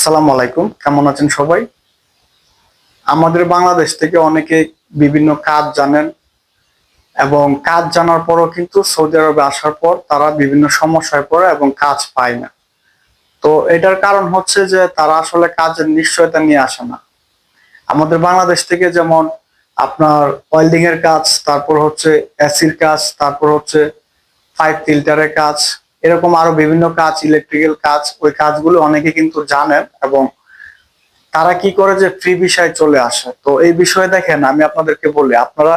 আসসালামু আলাইকুম। কেমন আছেন সবাই? আমাদের বাংলাদেশ থেকে অনেকে বিভিন্ন কাজ জানেন এবং কাজ জানার পরও কিন্তু সৌদি আরবে আসার পর তারা বিভিন্ন সমস্যায় পড়ে এবং কাজ পায় না। তো এটার কারণ হচ্ছে যে তারা আসলে কাজের নিশ্চয়তা নিয়ে আসে না। আমাদের বাংলাদেশ থেকে যেমন আপনার ওয়েল্ডিং এর কাজ, তারপর হচ্ছে এসির কাজ, তারপর হচ্ছে পাইপ ফিল্টারের কাজ এরকম আরও বিভিন্ন কাজ ইলেকট্রিক্যাল কাজ, ওই কাজগুলো অনেকে কিন্তু জানেন এবং তারা কি করে যে ফ্রি বিষয় চলে আসে। তো এই বিষয়ে দেখেন, আমি আপনাদেরকে বলি, আপনারা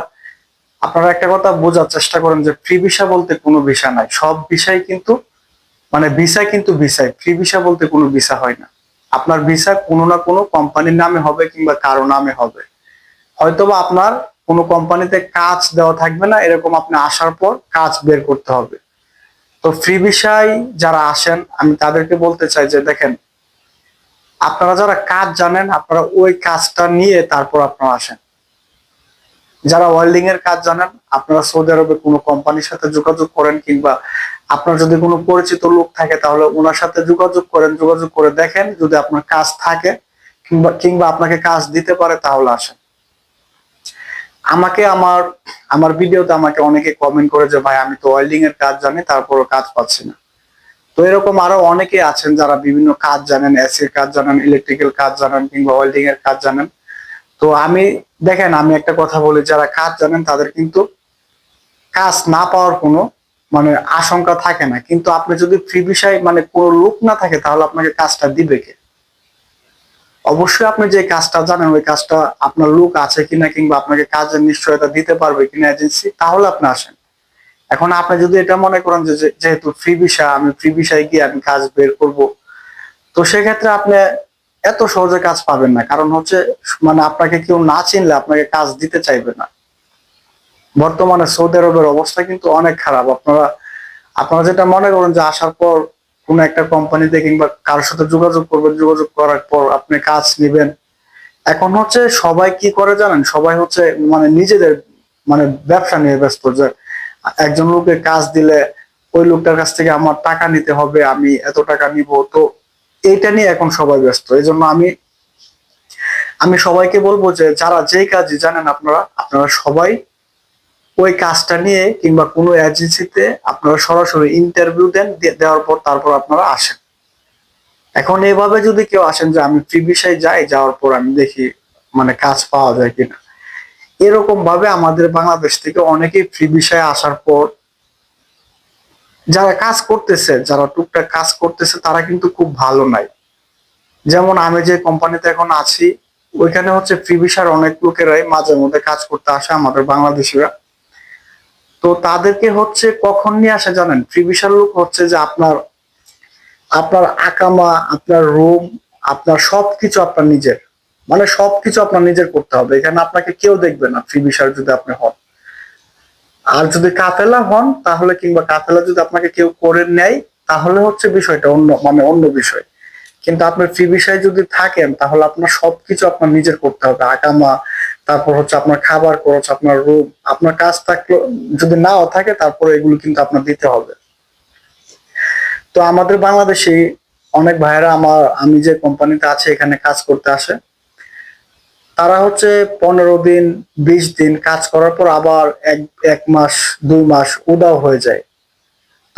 আপনারা একটা কথা বোঝার চেষ্টা করেন যে ফ্রি ভিসা বলতে কোনো ভিসা নাই। সব বিষয় কিন্তু মানে ভিসা কিন্তু ভিসাই ফ্রি ভিসা বলতে কোনো ভিসা হয় না। আপনার ভিসা কোনো না কোনো কোম্পানির নামে হবে কিংবা কারও নামে হবে। হয়তোবা আপনার কোনো কোম্পানিতে কাজ দেওয়া থাকবে না, এরকম আপনি আসার পর কাজ বের করতে হবে। তো ফ্রি বিষয় যারা আসেন, আমি তাদেরকে বলতে চাই যে দেখেন, আপনারা যারা কাজ জানেন, আপনারা ওই কাজটা নিয়ে তারপর আপনারা আসেন। যারা ওয়েল্ডিং এর কাজ জানেন, আপনারা সৌদি আরবে কোনো কোম্পানির সাথে যোগাযোগ করেন কিংবা আপনার যদি কোনো পরিচিত লোক থাকে, তাহলে ওনার সাথে যোগাযোগ করেন, যোগাযোগ করে দেখেন যদি আপনার কাজ থাকে কিংবা কিংবা আপনাকে কাজ দিতে পারে, তাহলে আসেন। আমাকে আমার আমার ভিডিওতে আমাকে অনেকে কমেন্ট করে যে, ভাই, আমি তো ওয়েল্ডিং এর কাজ জানি, তারপরও কাজ পাচ্ছি না। তো এরকম আরও অনেকে আছেন যারা বিভিন্ন কাজ জানেন এসির কাজ জানেন ইলেকট্রিক্যাল কাজ জানেন, কিংবা ওয়েল্ডিং এর কাজ জানেন। তো আমি, দেখেন, আমি একটা কথা বলি, যারা কাজ জানেন, তাদের কিন্তু কাজ না পাওয়ার কোনো মানে আশঙ্কা থাকে না। কিন্তু আপনি যদি ফ্রি বিষয় মানে কোনো লোক না থাকে, তাহলে আপনাকে কাজটা দিবে কে? অবশ্যই আপনি যে কাজটা জানেন, ওই কাজটা আপনার লোক আছে কিনা কিংবা আপনাকে কাজের নিশ্চয়তা দিতে পারবে কিনা এজেন্সি তাহলে আপনি আসেন। এখন আপনি যদি এটা মনে করেন যে যেহেতু ফ্রি বিষয় আমি ফ্রি বিষয় গিয়ে আমি কাজ বের করব, তো সেক্ষেত্রে আপনি এত সহজে কাজ পাবেন না। কারণ হচ্ছে মানে আপনাকে কেউ না চিনলে আপনাকে কাজ দিতে চাইবে না। বর্তমানে সৌদি আরবের অবস্থা কিন্তু অনেক খারাপ। আপনারা আপনারা যেটা মনে করেন যে, আসার পর কোন একটা কোম্পানিতে কিংবা কারোর সাথে যোগাযোগ করবেন, যোগাযোগ করার পর আপনি কাজ নেবেন। এখন হচ্ছে সবাই কি করে জানেন? সবাই হচ্ছে মানে নিজেদের মানে ব্যবসা নিয়ে ব্যস্ত যে একজন লোকের কাজ দিলে ওই লোকটার কাছ থেকে আমার টাকা নিতে হবে, আমি এত টাকা নিব। তো এইটা নিয়ে এখন সবাই ব্যস্ত। এই জন্য আমি আমি সবাইকে বলব যে যারা যেই কাজই জানেন আপনারা আপনারা সবাই ওই কাজটা নিয়ে কিংবা কোনো এজেন্সিতে আপনারা সরাসরি ইন্টারভিউ দেন দেওয়ার পর তারপর আপনারা আসেন। এখন এভাবে যদি কেউ আসেন যে আমি ফ্রি বিষয়ে যাই, যাওয়ার পর আমি দেখি মানে কাজ পাওয়া যায় কিনা। এরকম ভাবে আমাদের বাংলাদেশ থেকে অনেকেই ফ্রি বিষয়ে আসার পর যারা কাজ করতেছে, যারা টুকটাক কাজ করতেছে, তারা কিন্তু খুব ভালো নাই। যেমন আমি যে কোম্পানিতে এখন আছি, ওইখানে হচ্ছে ফ্রি ভিসার অনেক লোকেরাই মাঝে মধ্যে কাজ করতে আসে আমাদের বাংলাদেশিরা। তো তাদেরকে হচ্ছে কখন নিয়ে আসে জানেন? ভিসার লোক হচ্ছে যে আপনার আপনার আকামা, আপনার রুম আপনার সবকিছু আপনার নিজের। মানে সবকিছু আপনার নিজের করতে হবে। এখানে আপনাকে কেউ দেখবে না ভিসার যদি আপনি হন। আর যদি কাফেলা হন, তাহলে কিংবা কাফেলা যদি আপনাকে কেউ করে নেয়, তাহলে হচ্ছে বিষয়টা অন্য মানে অন্য বিষয়। কিন্তু আপনি ফ্রি বিষয়ে যদি থাকেন, তাহলে আপনার সবকিছু আপনার নিজের করতে হবে। আকামা তারপর হচ্ছে আপনার খাবার খরচ, আপনার রুম আপনার কাজ থাকল, যদি নাও থাকে তারপরে এগুলো কিন্তু আপনার দিতে হবে। তো আমাদের বাংলাদেশে অনেক ভাইয়েরা আমার, আমি যে কোম্পানিতে আছে, এখানে কাজ করতে আসে। তারা হচ্ছে পনেরো দিন, বিশ দিন কাজ করার পর আবার এক এক মাস, দুই মাস উদাও হয়ে যায়।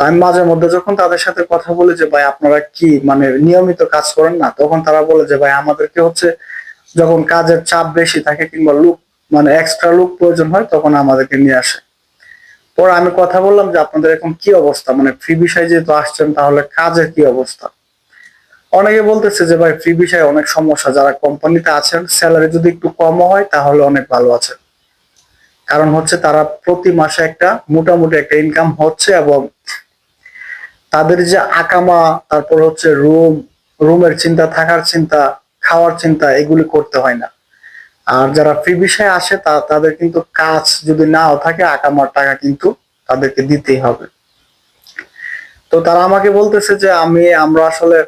তো আমি মাঝে মধ্যে যখন তাদের সাথে কথা বলি যে, ভাই, আপনারা কি মানে নিয়মিত কাজ করেন না? তখন তারা বলে যে, ভাই, আমাদেরকে হচ্ছে যখন কাজের চাপ বেশি থাকে কিংবা লুক মানে এক্সট্রা লুক প্রয়োজন হয়, তখন আমাদেরকে নিয়ে আসে। পরে আমি কথা বললাম যে, আপনাদের এখন কি অবস্থা? মানে ফ্রি বিষয় যেহেতু আসছেন, তাহলে কাজের কি অবস্থা? অনেকে বলতেছে যে, ভাই ফ্রি বিষয়ে অনেক সমস্যা। যারা কোম্পানিতে আছেন স্যালারি যদি একটু কম হয়, তাহলে অনেক ভালো আছে। কারণ হচ্ছে তারা প্রতি মাসে একটা, মোটামুটি একটা ইনকাম হচ্ছে এবং তাদের যে আকামা, তারপর হচ্ছে রুম রুমের চিন্তা, থাকার চিন্তা খাওয়ার চিন্তা এগুলি করতে হয় না। আর যারা ফ্রি বিষয়ে আসে তা, তাদের কিন্তু কাজ যদি নাও থাকে আকামার টাকা কিন্তু তাদেরকে দিতেই হবে। তো তারা আমাকে বলতেছে যে, আমি, আমরা আসলে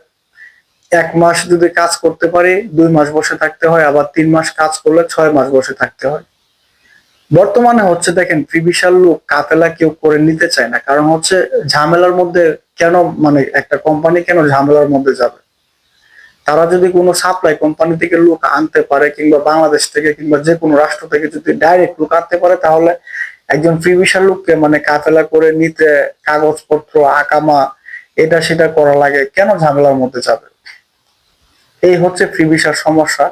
এক মাস যদি কাজ করতে পারি, দুই মাস বসে থাকতে হয়, আবার তিন মাস কাজ করলে ছয় মাস বসে থাকতে হয়। বর্তমানে হচ্ছে দেখেন ফ্রি বিশাল লোক কাফেলা কেউ করে নিতে চায় না। কারণ হচ্ছে ঝামেলার মধ্যে কেন মানে একটা কোম্পানি কেন ঝামেলার মধ্যে যাবে? তারা যদি কোনো সাপ্লাই কোম্পানি থেকে লোক আনতে পারে কিংবা বাংলাদেশ থেকে কিংবা যে কোনো রাষ্ট্র থেকে যদি ডাইরেক্ট লোক আনতে পারে, তাহলে একজন ফ্রি ভিসার লোককে মানে কাফেলা করে নিতে কাগজপত্র, আকামা, এটা সেটা করা লাগে। কেন ঝামেলার মধ্যে যাবে? এই হচ্ছে ফ্রি ভিসার সমস্যা।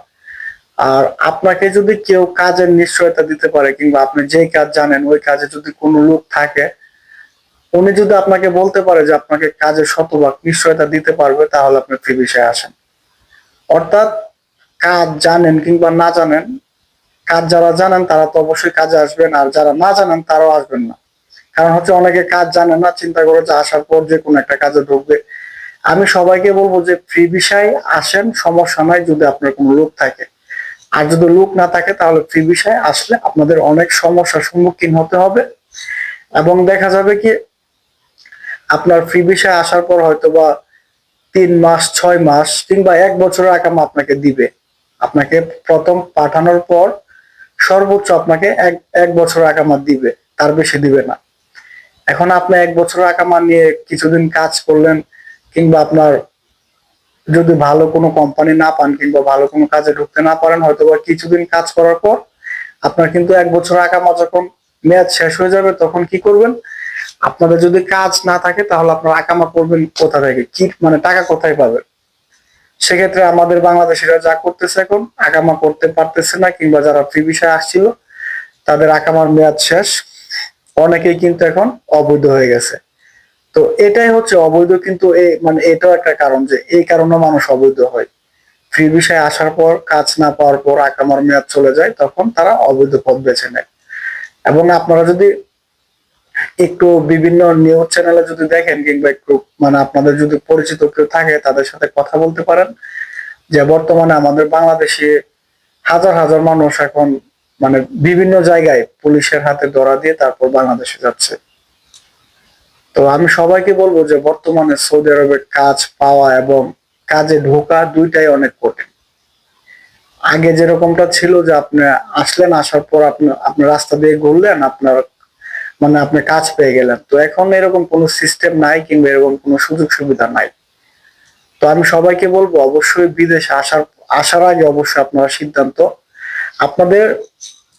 আর আপনাকে যদি কেউ কাজের নিশ্চয়তা দিতে পারে কিংবা আপনি যে কাজ জানেন, ওই কাজে যদি কোনো লোক থাকে, উনি যদি আপনাকে বলতে পারে যে আপনাকে কাজের শতভাগ নিশ্চয়তা দিতে পারবে, তাহলে আপনি ফ্রি ভিসায় আসেন। অর্থাৎ কাজ জানেন কিংবা না জানেন, কাজ যারা জানেন তারা তো অবশ্যই কাজে আসবেন, আর যারা না জানেন তারাও আসবেন না। কারণ হচ্ছে অনেকে কাজ জানে না, চিন্তা করে যে আসার পর যে কোনো একটা কাজে ঢুকবে। আমি সবাইকে বলব যে ফ্রি বিষয় আসেন, সমস্যা নাই যদি আপনার কোনো লোক থাকে। আর যদি লোক না থাকে তাহলে ফ্রি বিষয় আসলে আপনাদের অনেক সমস্যার সম্মুখীন হতে হবে। এবং দেখা যাবে কি, আপনার ফ্রি বিষয় আসার পর হয়তো বা তিন মাস, ছয় মাস কিংবা এক বছরের আকামা আপনাকে দিবে। আপনাকে প্রথম পাঠানোর পর সর্বোচ্চ আপনাকে এক এক বছর আকামা দিবে, তার বেশি দিবে না। এখন আপনি এক বছর আকামা নিয়ে কিছুদিন কাজ করলেন কিংবা আপনার যদি ভালো কোনো কোম্পানি না পান কিংবা ভালো কোনো কাজে ঢুকতে না পারেন হয়তো বা কিছুদিন কাজ করার পর আপনার কিন্তু এক বছর আকামা যখন মেয়াদ শেষ হয়ে যাবে, তখন কি করবেন? আপনাদের যদি কাজ না থাকে, তাহলে আপনার আকামা করবেন কোথা থেকে? কি মানে টাকা কোথায় পাবেন? সেক্ষেত্রে আমাদের বাংলাদেশিরা যা করতেছে এখন, আকামা করতে পারতেছে না, কিংবা যারা ফ্রি বিষয় আসছিল, তাদের আকামার মেয়াদ শেষ। অনেকেই কিন্তু এখন অবৈধ হয়ে গেছে। তো এটাই হচ্ছে অবৈধ, কিন্তু এই মানে এটাও একটা কারণ যে এই কারণে মানুষ অবৈধ হয়। ফ্রি বিষয় আসার পর, কাজ না পাওয়ার পর আকামার মেয়াদ চলে যায়, তখন তারা অবৈধ পথ বেছে নেয়। এবং আপনারা যদি একটু বিভিন্ন নিউজ চ্যানেলে যদি দেখেন কিংবা একটু মানে আপনাদের যদি পরিচিত কেউ থাকে, তাদের সাথে কথা বলতে পারেন। যে বর্তমানে আমাদের বাংলাদেশে হাজার হাজার মানুষ এখন মানে বিভিন্ন জায়গায় পুলিশের হাতে ধরা দিয়ে তারপর বাংলাদেশে যাচ্ছে। তো আমি সবাইকে বলব যে বর্তমানে সৌদি আরবে কাজ পাওয়া এবং কাজে ঢোকা দুইটাই অনেক কঠিন। আগে যেরকমটা ছিল যে আপনি আসলেন, আসার পর আপনি আপনি রাস্তা দিয়ে ঘুরলেন, আপনার মানে আপনি কাজ পেয়ে গেলেন। তো এখন এরকম কোনো সিস্টেম নাই কিংবা এরকম কোনো সুযোগ সুবিধা নাই। তো আমি সবাইকে বলব, অবশ্যই বিদেশে আসার আসার আগে অবশ্যই আপনারা সিদ্ধান্ত, আপনাদের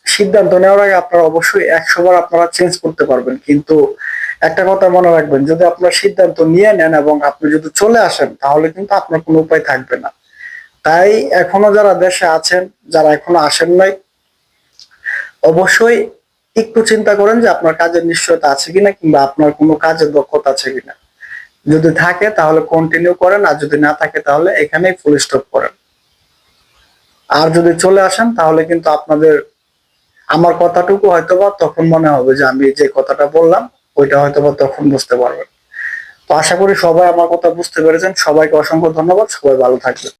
সিদ্ধান্ত নেওয়ার আগে আপনারা অবশ্যই একশো বার আপনারা চেঞ্জ করতে পারবেন। কিন্তু একটা কথা মনে রাখবেন, যদি আপনার সিদ্ধান্ত নিয়ে নেন এবং আপনি যদি চলে আসেন, তাহলে কিন্তু আপনার কোনো উপায় থাকবে না। তাই এখনও যারা দেশে আছেন, যারা এখনও আসেন নাই, অবশ্যই একটু চিন্তা করেন যে আপনার কাজের নিশ্চয়তা আছে কিনা কিংবা আপনার কোনো কাজের দক্ষতা আছে কিনা। যদি থাকে তাহলে কন্টিনিউ করেন, আর যদি না থাকে তাহলে এখানেই ফুল স্টপ করেন। আর যদি চলে আসেন তাহলে কিন্তু আপনাদের, আমার কথাটুকু হয়তোবা তখন মনে হবে যে আমি যে কথাটা বললাম, ওইটা হয়তোবা তখন বুঝতে পারবেন। তো আশা করি সবাই আমার কথা বুঝতে পেরেছেন। সবাইকে অসংখ্য ধন্যবাদ। সবাই ভালো থাকবেন।